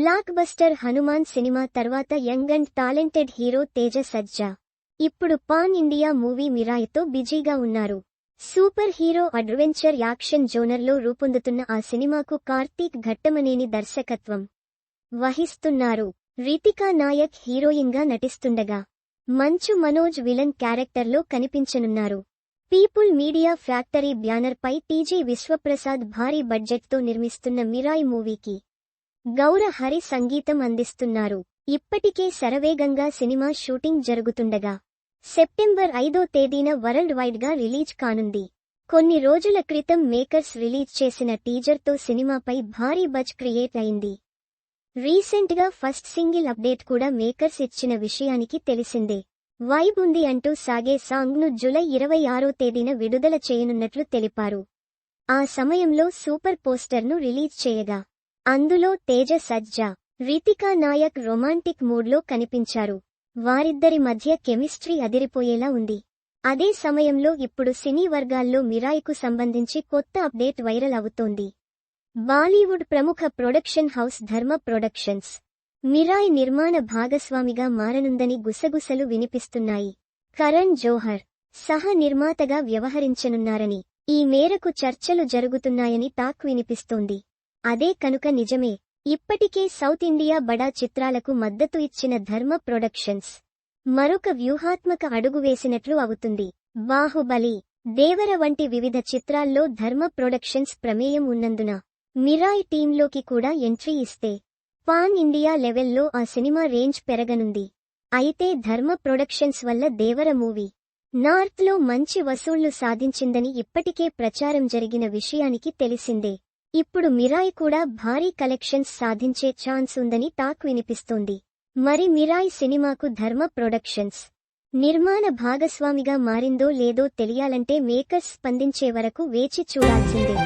Block buster Hanuman cinema తర్వాత young and talented hero Teja Sajja ఇప్పుడు pan India movie మిరాయితో బిజీగా ఉన్నారు. సూపర్ హీరో అడ్వెంచర్ యాక్షన్ జోనర్లో రూపొందుతున్న ఆ సినిమాకు కార్తీక్ ఘట్టమనేని దర్శకత్వం వహిస్తున్నారు. రితికా నాయక్ హీరోయిన్గా నటిస్తుండగా మంచు మనోజ్ విలన్ క్యారెక్టర్లో కనిపించనున్నారు. పీపుల్ మీడియా ఫ్యాక్టరీ బ్యానర్పై టీజీ విశ్వప్రసాద్ భారీ బడ్జెట్తో నిర్మిస్తున్న మిరాయ్ మూవీకి గౌర హరి సంగీతం అందిస్తున్నారు. ఇప్పటికే శరవేగంగా సినిమా షూటింగ్ జరుగుతుండగా సెప్టెంబర్ ఐదో తేదీన వరల్డ్ వైడ్గా రిలీజ్ కానుంది. కొన్ని రోజుల క్రితం మేకర్స్ రిలీజ్ చేసిన టీజర్తో సినిమాపై భారీ బజ్ క్రియేట్ అయింది. రీసెంట్గా ఫస్ట్ సింగిల్ అప్డేట్ కూడా మేకర్స్ ఇచ్చిన విషయానికి తెలిసిందే. వైబ్ ఉంది అంటూ సాగే సాంగ్ను జులై ఇరవై ఆరో తేదీన విడుదల చేయనున్నట్లు తెలిపారు. ఆ సమయంలో సూపర్ పోస్టర్ను రిలీజ్ చేయగా అందులో తేజ సజ్జా రితికా నాయక్ రొమాంటిక్ మూడ్లో కనిపించారు. వారిద్దరి మధ్య కెమిస్ట్రీ అదిరిపోయేలా ఉంది. అదే సమయంలో ఇప్పుడు సినీ వర్గాల్లో మిరాయికు సంబంధించి కొత్త అప్డేట్ వైరల్ అవుతోంది. బాలీవుడ్ ప్రముఖ production house Dharma productions. Mirai నిర్మాణ భాగస్వామిగా మారనుందని గుసగుసలు వినిపిస్తున్నాయి. కరణ్ జోహర్ సహ నిర్మాతగా వ్యవహరించనున్నారని ఈ మేరకు చర్చలు జరుగుతున్నాయని టాక్ వినిపిస్తోంది. అదే కనుక నిజమే. ఇప్పటికే సౌత్ ఇండియా బడా చిత్రాలకు మద్దతు ఇచ్చిన ధర్మ ప్రొడక్షన్స్. మరొక వ్యూహాత్మక అడుగు వేసినట్లు అవుతుంది. బాహుబలి దేవర వంటి వివిధ చిత్రాల్లో ధర్మ ప్రొడక్షన్స్ ప్రమేయం ఉన్నందున మిరాయ్ టీంలోకి కూడా ఎంట్రీ ఇస్తే పాన్ ఇండియా లెవెల్లో ఆ సినిమా రేంజ్ పెరగనుంది. అయితే ధర్మ ప్రొడక్షన్స్ వల్ల దేవర మూవీ నార్త్లో మంచి వసూళ్ళు సాధించిందని ఇప్పటికే ప్రచారం జరిగిన విషయానికి తెలిసిందే. ఇప్పుడు మిరాయ్ కూడా భారీ కలెక్షన్స్ సాధించే ఛాన్స్ ఉందని టాక్ వినిపిస్తోంది. మరి మిరాయ్ సినిమాకు ధర్మ ప్రొడక్షన్స్. నిర్మాణ భాగస్వామిగా మారిందో లేదో తెలియాలంటే మేకర్స్ స్పందించే వరకు వేచి చూడాల్సిందే.